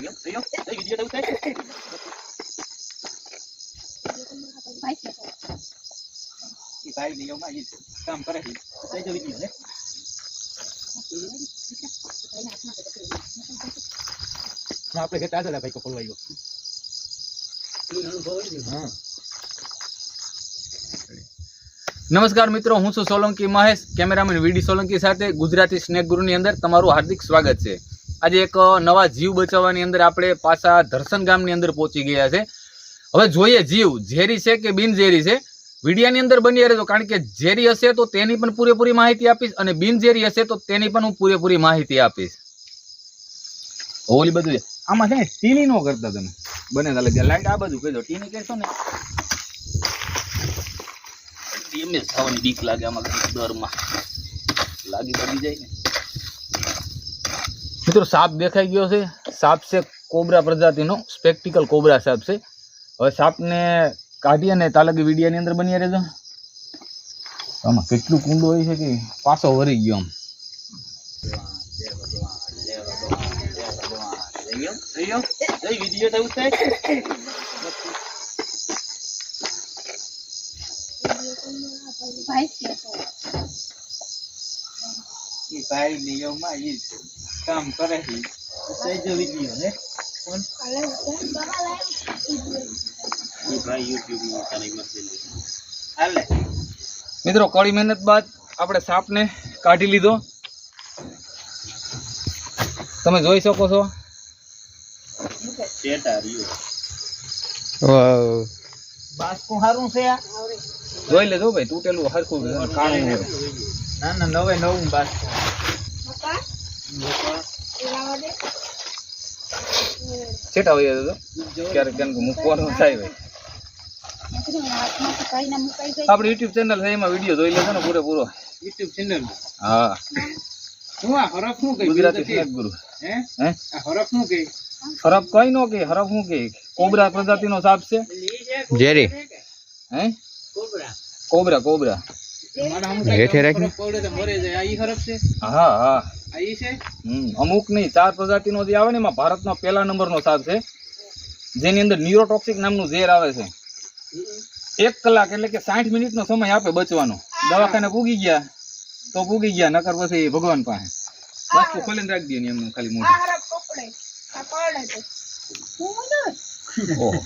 થયો થયો થઈ વિડિયો તો ઉતાર ઈ ભાઈ ને એમાં ઈ કામ કરે છે થઈ જો વિડિયો ને આપણે ઘટા હતા ભાઈ કપલ વાયો હા નમસ્કાર મિત્રો, હું છું સોલંકી મહેશ, કેમેરામેન વીડી સોલંકી સાથે ગુજરાતી સ્નેક ગુરુની અંદર તમારું હાર્દિક સ્વાગત છે. આજે એક નવા જીવ બચાવવાની અંદર આપણે પાછા ધરસન ગામની અંદર પહોંચી ગયા છે. હવે જોઈએ જીવ, ઝેરી છે કે બિનઝેરી છે? વિડીયાની અંદર બની રહેજો, કારણ કે ઝેરી હશે તો તેની પણ પૂરેપૂરી માહિતી આપીશ અને બિનઝેરી હશે તો તેની પણ હું પૂરેપૂરી માહિતી આપીશ. ઓલી બધું. આમાં છે ને ટીની નો કરતા તમે. બને તાલે લાઈટ આ બધું કહેજો ટીની કહેશો ને એમને થવાની બીક લાગે આમાં ડરમાં. લાગી બની જાય ને. મિત્રો સાપ દેખાઈ ગયો છે સાપ છે કોબરા પ્રજાતિનો સ્પેક્ટિકલ કોબરા સાપ છે હવે સાપને કાઢી અને તાલગી વિડિયાની અંદર બની રહેજો. આમાં કેટલું કુંડો હોય છે કે પાછો વરી ગયો આમ. થયો થયો થઈ વિડિયો તો. ઉતાર ઈ ભાઈ ને એમાં ઈ કામ કરે છે. થઈ જો વિડિયો ને. કોણ? ઈ ભાઈ YouTube માં તારી મરજી હાલે. મિત્રો કડી મહેનત બાદ આપણે સાપને કાઢી લીધો. તમે જોઈ શકો છો. બાસ્કો હારું છે જોઈ લેજો ભાઈ તૂટેલું હરખું કાણું ના ના નવે નવું બાસ્કો. છેટા હોય તો ક્યારેક ક્યારેક મૂકવાનું થાય ભાઈ આપણી યુટ્યુબ ચેનલ છે એમાં વીડિયો જોઈ લેજો ને પૂરેપૂરો YouTube ચેનલ હા હું આ હરફ શું કઈ ગુજરાતી સ્નેક ગુરુ હે હે આ હરફ શું કઈ હરફ કઈ નો કે હરફ શું કે કોબરા પ્રજાતિનો સાપ છે ઝેરી હે કોબરા કોબરા કોબરા મારા હમ હેઠે રાખીને? હરફ પડે તો મરે જાય. આ ઈ હરફ છે? હા હા. છે? અમુક નહીં ચાર પ્રજાતિનો જે આવે ને એમાં ભારતનો પહેલા નંબરનો સાપ છે. જેની અંદર ન્યુરોટોક્સિક નામનું ઝેર આવે છે. એક કલાક એટલે કે સાઠ મિનિટનો સમય આપે બચવાનો. દવાખાને પૂગી ગયા તો પૂગી ગયા નકર પછી ભગવાન પાસે. બાસ્કો ખોલીને રાખી દે ને એમનું ખાલી મોઢું. ઓહો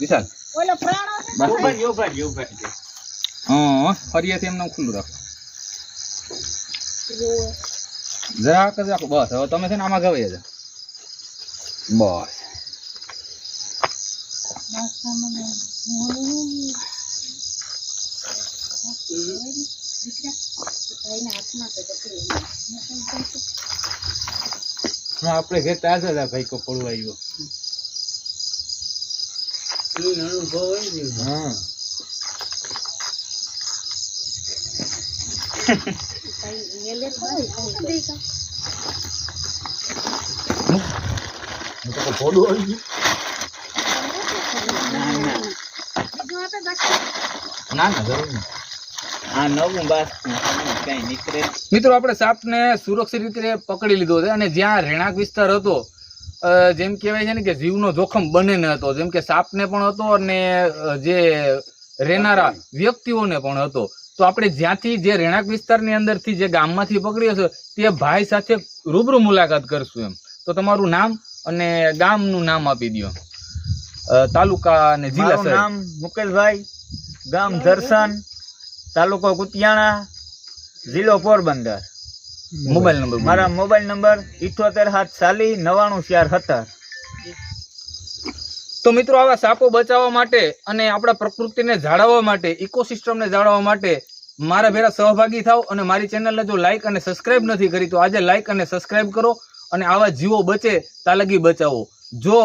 વિશાલ. હા ફરિયાથી એમને ખુલ્લું રાખો. જરાક જ રાખો. બસ હવે તમે છે ને આમાં ગવાઈ છે બસ. હા, આપણે ઘેર તાજા હતા ભાઈ કપડું આવ્યો. હા હું તો થોડું આવી ના ના જરૂર નહીં મિત્રો, આપણે સાપને સુરક્ષિત રીતે પકડી લીધો છે અને જ્યાં રહેણાંક વિસ્તાર હતો જેમ કહેવાય છે ને કે જીવનો જોખમ બને ન હતો. જેમ કે સાપને પણ હતો અને જે રહેનારા વ્યક્તિઓને પણ હતો. તો આપણે જ્યાંથી જે રહેણાંક વિસ્તારની અંદરથી જે ગામમાંથી પકડ્યો છે તે ભાઈ સાથે રૂબરૂ મુલાકાત કરશું એમ. તો તમારું નામ અને ગામનું નામ આપી દો. તાલુકા અને જિલ્લા. નામ મુકેશભાઈ ગામ દર્શન તાલુકો કુતિયાણા જિલ્લો પોરબંદર. મોબાઈલ નંબર મારા મોબાઈલ નંબર ઇઠોતેર સાત સાલી નવાણું ચાર સત્તર. તો મિત્રો આવા સાપો બચાવવા માટે અને આપણા પ્રકૃતિને જાળવવા માટે ઇકોસિસ્ટમને જાળવવા માટે મારા ભેરા સહભાગી થાવ અને મારી ચેનલને જો લાઇક અને સબસ્ક્રાઇબ નથી કરી, તો આજે લાઇક અને સબસ્ક્રાઇબ કરો અને આવા જીવો બચે તાલગી બચાવો. જો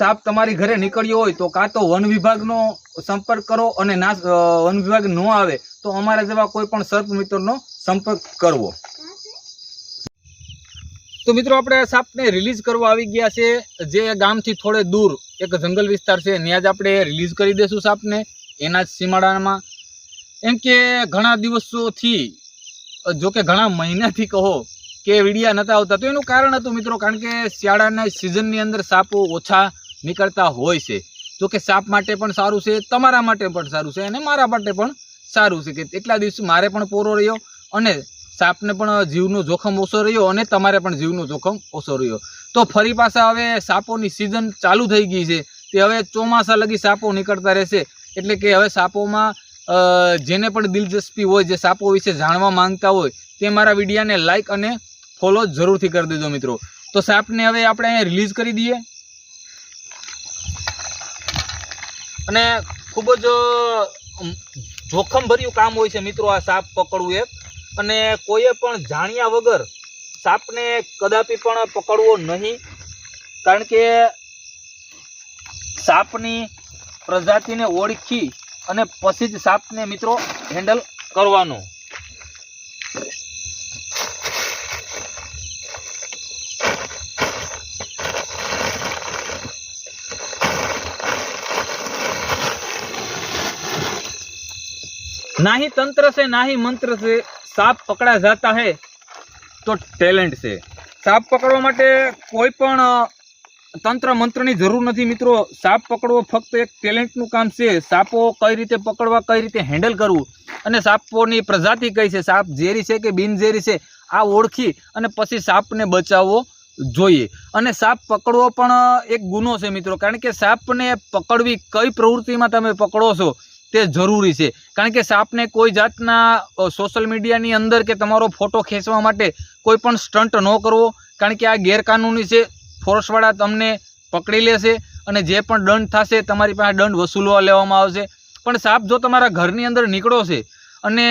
સાપ તમારી ઘરે નીકળ્યો હોય, તો કાં તો વન વિભાગનો સંપર્ક કરો અને ના વન વિભાગ ન આવે, તો અમારા જેવા કોઈ પણ સર્પ મિત્રનો સંપર્ક કરવો. તો મિત્રો આપણે સાપને રિલીઝ કરવા આવી ગયા છે. જે ગામથી થોડે દૂર એક જંગલ વિસ્તાર છે, ત્યાં જ આપણે રિલીઝ કરી દઈશું સાપને. એના જ સીમાડામાં. એમ કે ઘણા દિવસોથી જો કે ઘણા મહિનાથી કહો કે વિડિયા નહોતા આવતા, તો એનું કારણ હતું મિત્રો, કારણ કે શિયાળાના સિઝનની અંદર સાપો ઓછા નીકળતા હોય છે. તો કે સાપ માટે પણ સારું છે, તમારા માટે પણ સારું છે, અને મારા માટે પણ સારું છે, કે એટલા દિવસ મારે પણ પોરો રહ્યો. અને સાપને પણ જીવનો જોખમ ઓછો રહ્યો અને તમારે પણ જીવનો જોખમ ઓછો રહ્યો. તો ફરી પાછા હવે સાપોની સિઝન ચાલુ થઈ ગઈ છે. તે હવે ચોમાસા લગી સાપો નીકળતા રહેશે. એટલે કે હવે સાપોમાં જેને પણ દિલચસ્પી હોય, જે સાપો વિશે જાણવા માંગતા હોય, તે મારા વિડીયાને લાઇક અને ફોલો જરૂરથી કરી દેજો મિત્રો. તો સાપને હવે આપણે અહીંયા રિલીઝ કરી દઈએ. અને ખૂબ જ જોખમભર્યું કામ હોય છે મિત્રો આ સાપ પકડવું એક અને કોઈએ પણ જાણ્યા વગર સાપને કદાપી પણ પકડવો નહીં. કારણ કે સાપની પ્રજાતિને ઓળખી અને પછી જ સાપને મિત્રો હેન્ડલ કરવાનો. નાહી તંત્ર છે, નાહી મંત્ર છે. સાપ પકડા જતા હે તો ટેલેન્ટ છે. સાપ પકડવા માટે કોઈ પણ તંત્ર મંત્રની જરૂર નથી મિત્રો. સાપ પકડવો ફક્ત એક ટેલેન્ટનું કામ છે. સાપો કઈ રીતે પકડવા, કઈ રીતે હેન્ડલ કરવું? અને સાપોની પ્રજાતિ કઈ છે? સાપ ઝેરી છે કે બિનઝેરી છે? આ ઓળખી અને પછી સાપને બચાવવો જોઈએ. અને સાપ પકડવો પણ એક ગુનો છે મિત્રો. કારણ કે સાપને પકડવી કઈ પ્રવૃત્તિમાં તમે પકડો છો? તે જરૂરી છે. કારણ કે સાપને કોઈ જાતના સોશિયલ મીડિયાની અંદર કે તમારો ફોટો ખેંચવા માટે કોઈ પણ સ્ટન્ટ ન કરવો. કારણ કે આ ગેરકાનૂની છે. ફોર્સવાળા તમને પકડી લેશે અને જે પણ દંડ થશે તમારી પાસે દંડ વસૂલવા લેવામાં આવશે. પણ સાપ જો તમારા ઘરની અંદર નીકળો છે અને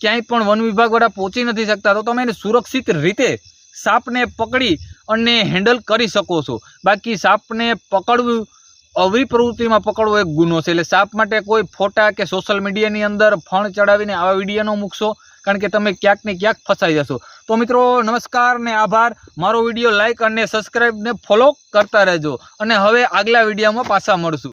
ક્યાંય પણ વન વિભાગવાળા પહોંચી નથી શકતા, તો તમે એને સુરક્ષિત રીતે સાપને પકડી અને હેન્ડલ કરી શકો છો. બાકી સાપને પકડવું અવરી પ્રવૃત્તિમાં પકડવો એક ગુનો છે. એટલે સાપ માટે કોઈ ફોટા કે સોશિયલ મીડિયાની અંદર ફણ ચડાવીને આવા વીડિયો મૂકશો, કારણ કે તમે ક્યાંક ને ક્યાંક ફસાઈ જશો. તો મિત્રો, નમસ્કાર ને આભાર. મારો વીડિયો લાઇક અને સબસ્ક્રાઈબ ને ફોલો કરતા રહેજો. અને હવે આગલા વિડીયોમાં પાછા મળશું.